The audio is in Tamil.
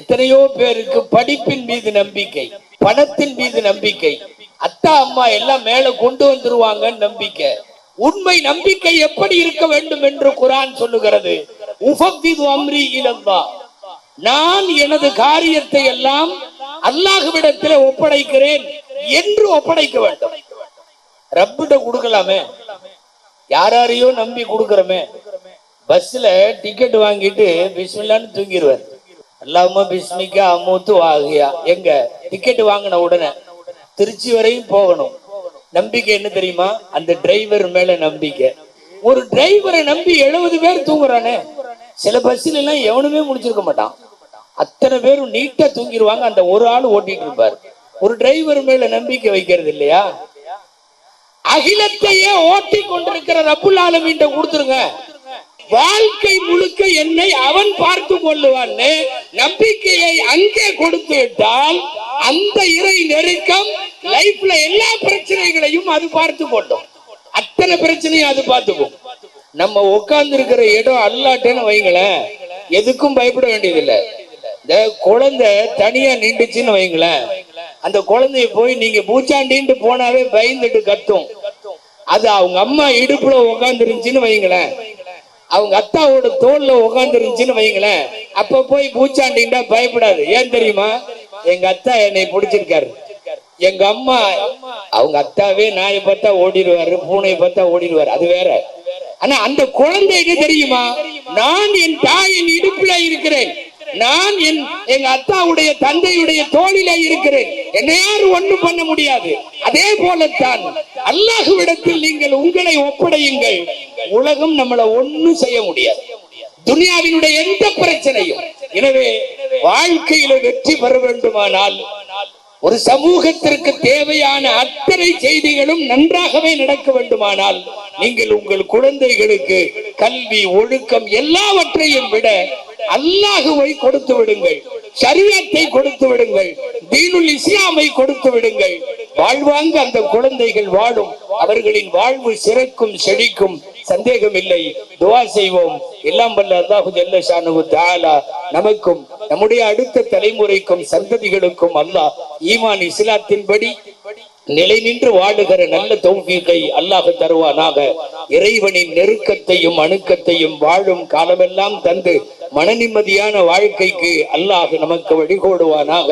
எத்தனையோ பேருக்கு படிப்பின் மீது நம்பிக்கை பணத்தின் மீது நம்பிக்கை. அத்தா அம்மா எல்லாம் மேல கொண்டு வந்துருவாங்கன்னு நம்பிக்கை. உண்மை நம்பிக்கை எப்படி இருக்க வேண்டும் என்று குரான் சொல்லுகிறது. அம்ரி இலந்தா நான் எனது காரியத்தை எல்லாம் அல்லாஹுவிடத்தில் ஒப்படைக்கிறேன் என்று ஒப்படைக்க வேண்டும். ரப்பிட்ட கொடுக்கலாமே? யாரையோ நம்பி கொடுக்கிறோமே? பஸ்ல டிக்கெட் வாங்கிட்டு பிஸ்மில்லான்னு தூங்கிடுவார் அல்லாம பிஸ்மிக்கா அமுத்து ஆகியா எங்க? டிக்கெட் வாங்கின உடனே. திருச்சி வரையும் போகணும். நம்பிக்கை என்ன தெரியுமா? அந்த டிரைவர் மேல நம்பிக்கை. ஒரு டிரைவரை நம்பி எழுபது பேர் தூங்குறானே. சில பஸ்ல எல்லாம் எவனுமே முடிச்சிருக்க மாட்டான். அத்தனை பேரும் நீட்டா தூங்கிடுவாங்க அந்த ஒரு ஆள் ஓட்டிட்டு இருப்பார். ஒரு டிரைவர் மேல நம்பிக்கை வைக்கிறது இல்லையா? அகிலத்தையே ஓட்டி கொண்டிருக்கிற ரப்புல் ஆலமீன்ட்ட கொடுத்துருங்க. வாழ்க்கை முழுக்க என்னை அவன் பார்த்து கொள்ளுவான்னு நம்பிக்கையை அங்கே கொடுத்து விட்டால் அந்த இறை நெருக்கம் லைஃப்ல எல்லா பிரச்சனைகளையும் அது பார்த்து கொண்டோம் அத்தனை பிரச்சனையும் அது பார்த்துக்கும். நம்ம உட்கார்ந்து இருக்கிற இடம் அல்லாட்டேன்னு வைங்களேன் எதுக்கும் பயப்பட வேண்டியதில்லை. இந்த குழந்தை தனியா நின்றுச்சுன்னு வைங்களேன். அந்த குழந்தைய போய் நீங்க பூச்சாண்டின்ட்டு போனாவே பயந்துட்டு கத்தும். அது அவங்க அம்மா இடுப்புல உட்காந்துருந்துச்சுன்னு வைங்களேன். அவங்க அத்தாவோட தோல்ல உட்காந்துருந்துச்சுன்னு வைங்களேன். அப்ப போய் பூச்சாண்டின்டா பயப்படாது. ஏன் தெரியுமா? எங்க அத்தா என்னை பிடிச்சிருக்காரு. எங்க அம்மா அவங்க அத்தாவே நாயை பார்த்தா ஓடிடுவாரு பூனையை பார்த்தா ஓடிடுவாரு. அது வேற. ஆனா அந்த குழந்தைக்கு தெரியுமா? நான் என் தாயின் இடுப்புல இருக்கிறேன். நான் என் எங்க அத்தாவுடைய தந்தையுடைய தோளில இருக்கிறேன். என்னை யாரும் ஒண்ணும் பண்ண முடியாது. அதே போலத்தான் அல்லாஹுவிடத்தில் நீங்கள் உங்களை ஒப்படையுங்கள். உலகம் நம்மள ஒண்ணும் செய்ய முடியாது. துனியாவினுடைய எந்த பிரச்சனையும். எனவே வாழ்க்கையில வெற்றி பெற வேண்டுமானால் ஒரு சமூகத்திற்கு தேவையான அத்தனை செய்திகளும் நன்றாகவே நடக்க வேண்டுமானால் நீங்கள் உங்கள் குழந்தைகளுக்கு கல்வி ஒழுக்கம் எல்லாவற்றையும் விட அல்லாஹுவை கொடுத்து விடுங்கள் சரியத்தை கொடுத்து விடுங்கள் தீனுல் இஸ்லாமை கொடுத்து விடுங்கள். வாழ்வாங்க அந்த குழந்தைகள் வாழும் அவர்களின் வாழ்வு சிறக்கும் செழிக்கும் சந்தேகம் இல்லை துவா செய்வோம். எல்லாம் வல்ல அல்லாஹு ஜல்ல ஷானு தாலா நமக்கும் நம்முடைய அடுத்த தலைமுறைக்கும் சந்ததிகளுக்கும் அல்லாஹ் ஈமான் இஸ்லாத்தின்படி நிலை நின்று வாழுகிற நல்ல தௌஃபீகை அல்லாஹ் தருவானாக. இறைவனின் நெருக்கத்தையும் அணுக்கத்தையும் வாழும் காலமெல்லாம் தந்து மன நிம்மதியான வாழ்க்கைக்கு அல்லாஹ் நமக்கு வழிகோடுவானாக.